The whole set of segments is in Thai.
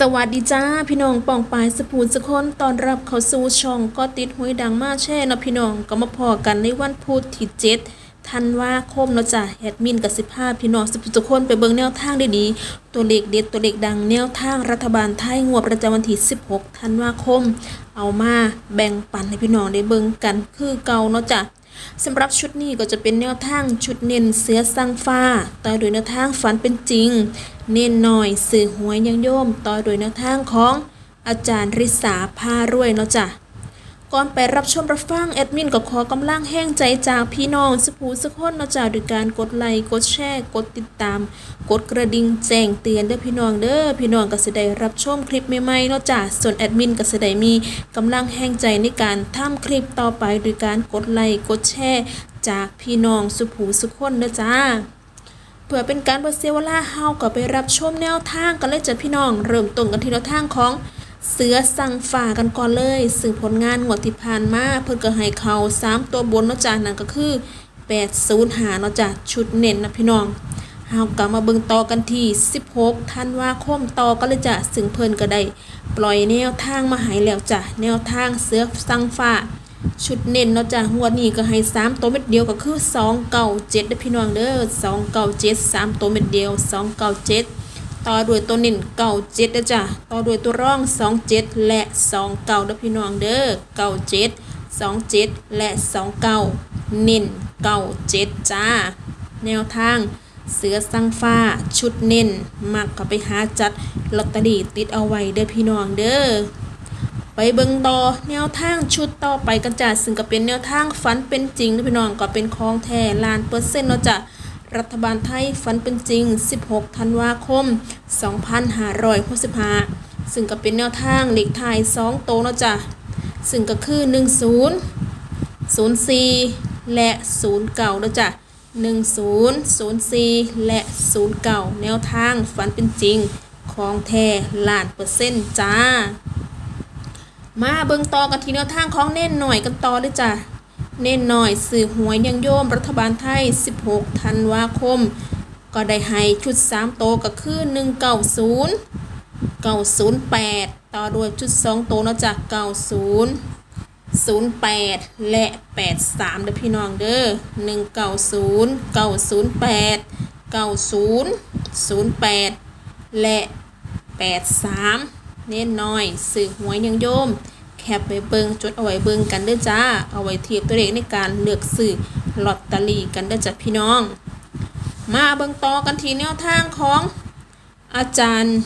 สวัสดีจ้าพี่น้องป่องปายสปูนสะคนตอนรับเขาสู่ช่องก็ติดหวยดังมาแช่นะพี่น้องก็มาพอกันในวันพุธที่เจ็ดธันวาคมเนาะจ้ะแอดมินกับสิบห้าพี่น้องสปูนสะคนไปเบิ่งแนวทางด้ดีตัวเลขเด็ดตัวเลขดังแนวทางรัฐบาลไทยงวดประจำวันที่16 ธันวาคม เอามาแบ่งปันให้พี่น้องได้เบิ่งกันคือเก่าเนาะจ้ะ สำหรับชุดนี้ก็จะเป็นแนวทางชุดเน้นเสือสร้างฟ้า ต่อโดยแนวทางฝันเป็นจริง เน้นหน่อยสื่อหวยยังโยม ต่อโดยแนวทางของอาจารย์ริษาพารวยเนาะจ้ะ ก่อนไปรับชมรับฟังแอดมินก็ขอกำลังแห้งใจจากพี่น้องสผูสกคนนะจ้ะด้วยการกดไลค์กดแชร์กดติดตาม กดกระดิ่งแจ้งเตือนเด้อพี่น้องเด้อพี่น้องก็สิได้รับชมคลิปใหม่ๆเนาะจ้ะส่วนแอดมินก็สิได้มีกำลังแห้งใจในการทำคลิปต่อไปโดยการกดไลค์กดแชร์จากพี่น้องสุผูสุกคนเด้อจ้าเพื่อเป็นการบ่เสียเวลาเฮาก็ไปรับชมแนวทางกันเลยจ้ะพี่น้อง เริ่มต้นกันที่แนวทางของ เสือสั่งฝ่ากันก่อนเลยซึ่งผลงานงวดที่ผ่านมาเพิ่นก็ให้เขา3ตัวบนเนาะจ้ะนั่นก็คือ805เนาะจ้ะชุดเน้นนะพี่น้องเฮากลับมาเบิ่งต่อกันที่ 16ธันวาคมต่อกันเลยจ้ะซึ่งเพิ่นก็ได้ปล่อยแนวทางมาให้แล้วจ้ะแนวทางเสือสั่งฟ้าชุดเน้นเนาะจ้ะงวดนี้ก็ให้3ตัวเม็ดเดียวก็คือ297เด้อพี่น้องเด้อ297 3ตัวเม็ดเดียว297 ต่อด้วยตัวเน้น97เจ็ด้อจ้ะต่อด้วยตัวร่อง27และ29เก่าเด้อพี่น้องเด้อ97 27และ29เก่าเน้น97จ้า แนวทางเสือสังฟ้าชุดเน้นมักก็ไปหาจัดลอตเตอรี่ติดเอาไว้เด้อพี่น้องเด้อไปเบิงต่อแนวทางชุดต่อไปกันจ้ะซึ่งก็เป็นแนวทางฝันเป็นจริงนะพี่น้องก็เป็นของแท้ลานเปอร์เซ็นต์เนาะจ้ะ รัฐบาลไทยฝันเป็นจริง 16 ธันวาคม 2565ซึ่งก็เป็นแนวทางเลขท้าย2โตนะจ้ะซึ่งก็คือ 10 04 และ 09นาะจ้ะ10 04 และ 09 แนวทางฝันเป็นจริง ของแท้ล้านเปอร์เซ็นต์จ้า มาเบิ่งต่อกันที่แนวทางของเน่นหน่อยกันต่อเลยจ้ะ เน่นหน่อยสื่อหวยยังโยมรัฐบาลไทย 16 ธันวาคม ก็ได้ให้ชุด 3 โตก็คือ 190 908 ต่อด้วยชุด 2 โตเนาะจ้ะ90 08 และ 83เด้อพี่น้องเด้อ190 908 90 08 และ 83 เน้นหน้อยสื่อหวยยังโยม แคปไปเบิงจดเอาไว้เบิงกันเด้อจ้า เอาไว้เทียบตัวเลขในการเลือกซื้อลอตเตอรี่กันเด้อจ้ะพี่น้อง มาเบิงต่อกันทีแนวทางของอาจารย์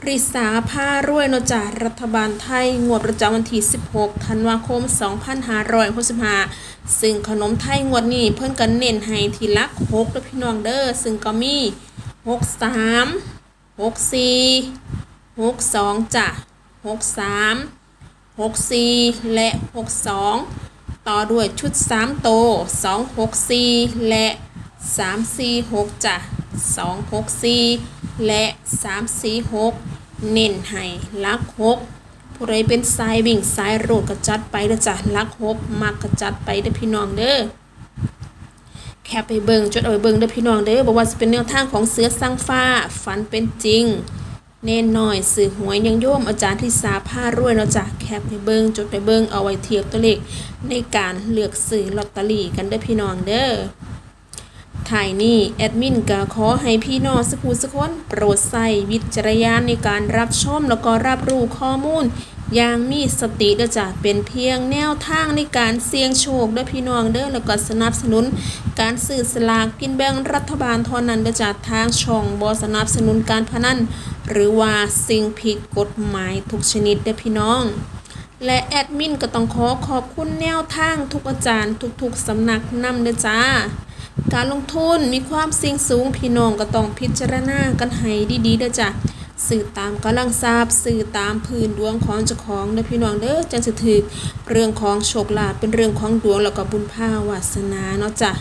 ปริษาผ้ารวยนะจารัฐบาลไทย งวดประจำวันที่ 16 ธันวาคม 2565ซึ่งขนมไทยงวดนี้เพิ่นกันเน้นให้ทีลัก6เด้อพี่น้องเด้อ ซึ่งก็มี 63 64 62จ้ะ63 64 และ 62 ต่อด้วยชุด 3 โต 264 และ 346จ้ะ264 และ 346 เน้นให้ลักหกผู้ใดเป็นสายวิ่งสายโรดก็จัดไปเด้อจ้ะลักหกมักก็จัดไปเด้อพี่น้องเด้อแค่ไปเบิงจดเอาไปเบิงเด้อพี่น้องเด้อบอกว่าจะเป็นแนวทางของเสือสร้างฟ้าฝันเป็นจริง เน่นหน่อยสื่อหวยยังโยมอาจารย์ที่สาผ้ารวยเนาะจ้ะแคปไปเบิงจดไปเบิงเอาไว้เทียบตัวเลขในการเลือกสื่อลอตเตอรี่กันเด้อพี่น้องเด้อถ่ายนี่แอดมินก็ขอให้พี่น้องสักผู้สักคนโปรดใส่วิจารณญาณในการรับชมแล้วก็รับรู้ข้อมูล อย่างมีสติเด้อจ้ะเป็นเพียงแนวทางในการเสี่ยงโชคเด้อพี่น้องเด้อแล้วก็สนับสนุน การซื้อสลากกินแบ่งรัฐบาลเท่านั้นเด้อจ้ะทางช่องบอสนับสนุนการพนันหรือว่าสิ่งผิดกฎหมายทุกชนิดเด้อพี่น้องและแอดมินก็ต้องขอขอบคุณแนวทางทุกอาจารย์ทุกๆสำนักนำเด้อจ้า การลงทุนมีความเสี่ยงสูงพี่น้องก็ต้องพิจารณากันให้ดีๆเด้อจ้ะ สื่อตามกำลังทราบสื่อตามพื้นดวงของเจ้าของเด้อพี่น้องเด้อจังสิถือเรื่องของโชคลาภเป็นเรื่องของดวงแล้วก็บุญภาวาสนาเนาะจ้ะ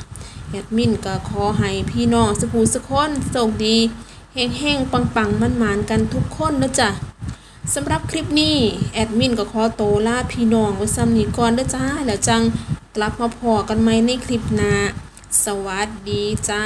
แอดมินก็ขอให้พี่น้องสุขูสุคนโชคดีเฮงๆปังๆมั่นหมานกันทุกคนเนาะจ้ะสำหรับคลิปนี้ แอดมินก็ขอโตวลาพี่น้องไว้ซ้ำนี้ก่อนเด้อจ้าแล้วจังกลับมาพอกันไหมในคลิปหน้าสวัสดีจ้า